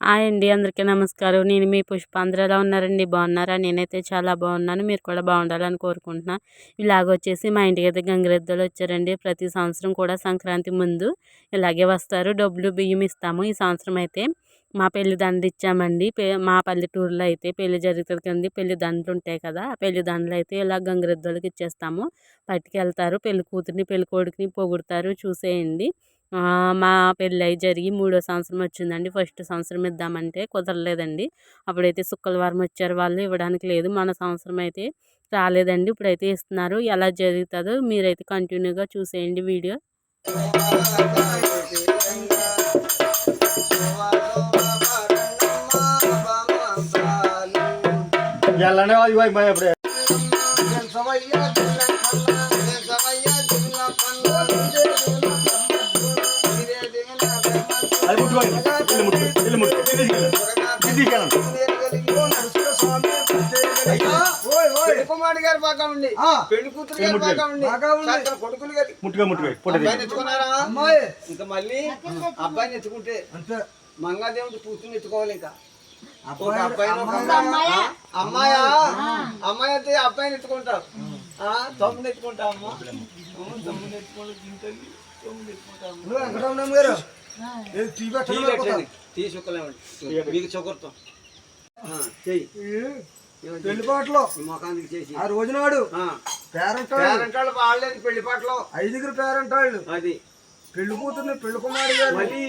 Hi అండి అందరికీ నమస్కారం. నేను మీ పుష్ప. అందరూ ఎలా ఉన్నారండి? బాగున్నారా? నేనైతే చాలా బాగున్నాను. మీరు కూడా బాగుండాలని కోరుకుంటున్నా. ఇలాగ వచ్చేసి మా ఇంటికి అయితే గంగిరెద్దులు వచ్చారండి. ప్రతి సంవత్సరం కూడా సంక్రాంతి ముందు ఇలాగే వస్తారు. డబ్బులు బియ్యం ఇస్తాము. ఈ సంవత్సరం అయితే మా పెళ్ళి దండలు ఇచ్చామండి. మా పల్లెటూరులో అయితే పెళ్ళి జరుగుతుంది కదండి. పెళ్ళి దండలు ఉంటాయి కదా ఆ పెళ్ళి దండలు అయితే ఇలా గంగిరెద్దులకి ఇచ్చేస్తాము. పట్టుకెళ్తారు పెళ్ళి కూతురిని పెళ్ళి కొడుకుని పొగుడతారు. చూసేయండి. మా పెళ్ళి అయి జరిగి మూడో సంవత్సరం వచ్చిందండి. ఫస్ట్ సంవత్సరం ఇద్దామంటే కుదరలేదండి. అప్పుడైతే శుక్రవారం వచ్చారు వాళ్ళు ఇవ్వడానికి లేదు. మన సంవత్సరం అయితే రాలేదండి. ఇప్పుడైతే ఇస్తున్నారు. ఎలా జరుగుతుందో మీరైతే కంటిన్యూగా చూసేయండి వీడియో. ఎల్లనే అది అప్పుడే. కుమారి గారు బాగా ఉండి పెళ్ళి కూతురు గారు బాగా ఉండి సాయంత్రం కొడుకులు గారు ముట్టుకో ముట్టుకో పొట్టి అబ్బాయిని ఎత్తుకున్నారా అమ్మాయి ఇంకా మళ్ళీ అబ్బాయిని ఎత్తుకుంటే మంగాదేవుడి కూతురు ఎత్తుకోవాలి ఇంకా ఒక అమ్మాయి. ఆ, అమ్మాయా అమ్మాయి అయితే అబ్బాయిని ఎత్తుకుంటావు. ఆ, తమ్ముని ఎత్తుకుంటా అమ్మా? తమ్ముని ఎత్తుకుంటా తింటుంది. తమ్ముని ఎత్తుకుంటా మీకు చొక్కరుతాం చెయ్యి. పెళ్ళి పాటలో. ఈ ముఖానికి చేసి. ఆ రోజు నాడు ఆ, పేరెంట్ పేరెంట్ వాళ్ళు వాళ్ళేది పెళ్ళి పాటలో. ఐదుగురు పేరెంట్ వాళ్ళు అది. పెళ్ళి కూతుర్ని పెళ్ళి కుమారి గారు. మళ్ళీ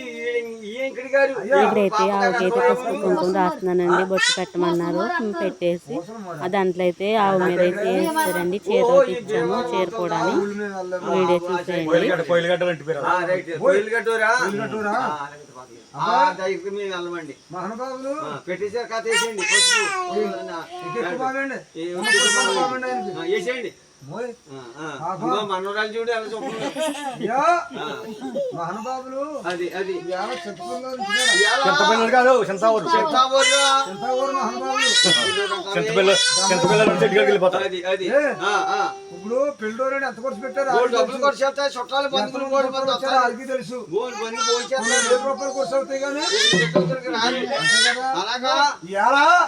ఇప్పుడైతే ఆవుకైతే పసుపు కుంకుమ రాస్తున్నానండి బొట్టు పెట్టమన్నారు పెట్టేసి ఆ దాంట్లో అయితే ఆవు మీద అయితే వేస్తారండి చీర ఒకటి ఇచ్చాము చీర కూడా వీడియో చూసేయండి. పెట్టేసారు కథ వేసేయండి. మోయ్. ఆ, ఆ. ఇంకో మనవరాలు చూడు మహానుభావులు. అది కాదు చింతావూరు. మహానుభావులు. చింతపిల్ల నుంచి ఇంటికి వెళ్ళిపోతారు. ఇప్పుడు పెళ్ళి ఎంత ఖర్చు పెట్టారు? డబ్బులు. ఖర్చు చుట్టాలు బంధువులు కూడా. వాళ్ళకి తెలుసు. రూపాయలు ఖర్చు అవుతాయి కానీ. అలాగా?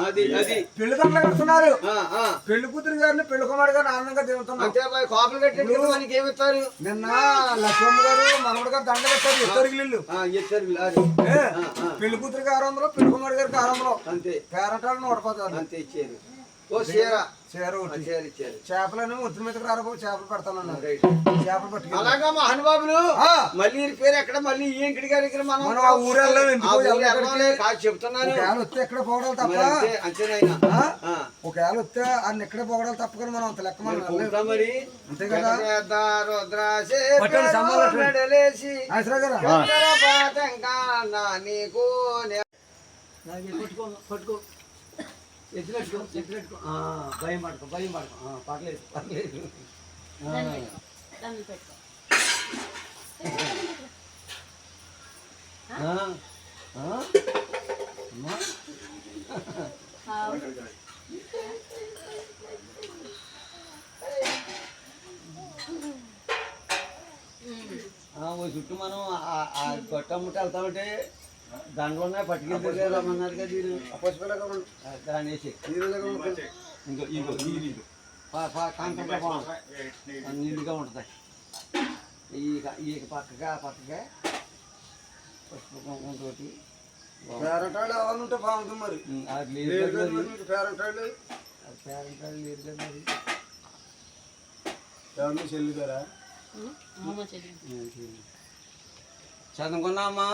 అది అది. పెళ్ళి దండలు కడుతున్నారు. ఆ, ఆ. పెళ్ళి కూతురు గారిని పెళ్ళి కుమారి గారిని ఆనందంగా బాయ్ కాపులు మనకి ఏమి ఇస్తారు? నిన్న లక్ష్మమ్మ గారు మనవడు గారు దండ ఇల్లు. ఆ. పెళ్ళి కూతురికి ఆరు వందలు పెళ్ళి కుమారి గారికి ఆరు వందలు. అంతే. పేరటాలు నూట పదాలు అంతే ఇచ్చారు. చీర. ఒకటి. చేపలను ఒత్తి మీదకి రారబో చేపలు పెడతానన్నారు రైట్. చేపలు పట్టుకెళ్ళి. అలాగా మహానుభావులు ఆ. మళ్ళీ ఈ పేరు ఎక్కడ? మళ్ళీ ఈ ఇంకడి గారి దగ్గర మనం మనం ఆ చెప్తున్నాను ఒకవేళ వస్తే ఎక్కడ పోగడాలి తప్ప. మరి అంతే అంతేనైనా ఆ? ఆ. ఒకవేళ వస్తే ఆయన ఎక్కడ పోగడాలి తప్ప కానీ మనం అంత లెక్క మనం మరి అంతే కదా? పెద్ద రుద్రాసే పట్టండి, పేరు సంబాలు పట్టండి. మెడలేసి ఆశ్రా గారు? చక్కెర పాతంగా నా నీకు నే- నాకు పట్టుకో. పట్టుకో ఎత్తుకట్టుకో ఎత్తుకట్టుకో ఆ, భయం పడుకో భయం పడుకో ఆ, పర్లేదు పర్లేదు ఆ. ఆ, ఆ, అమ్మా. ఆ, ఓ చుట్టూ మనం ఆ- ఆ గొట్టమ్మట వెళ్తామంటే దాంట్లో కదా వీళ్ళు. వేసి. ఇంకో నీళ్ళు. కాంకంగా బాగుంటుంది నీళ్ళుగా ఉంటుంది. ఈ ఈ పక్కగా ఆ పక్కగా పసుపు ఉంటే బాగుంటుంది మరి. ఉమ్, అది లేదు లేదు కదా మరి. లేదు కదా. ఎవరిని చెల్లి. గారా చదువుకున్నామా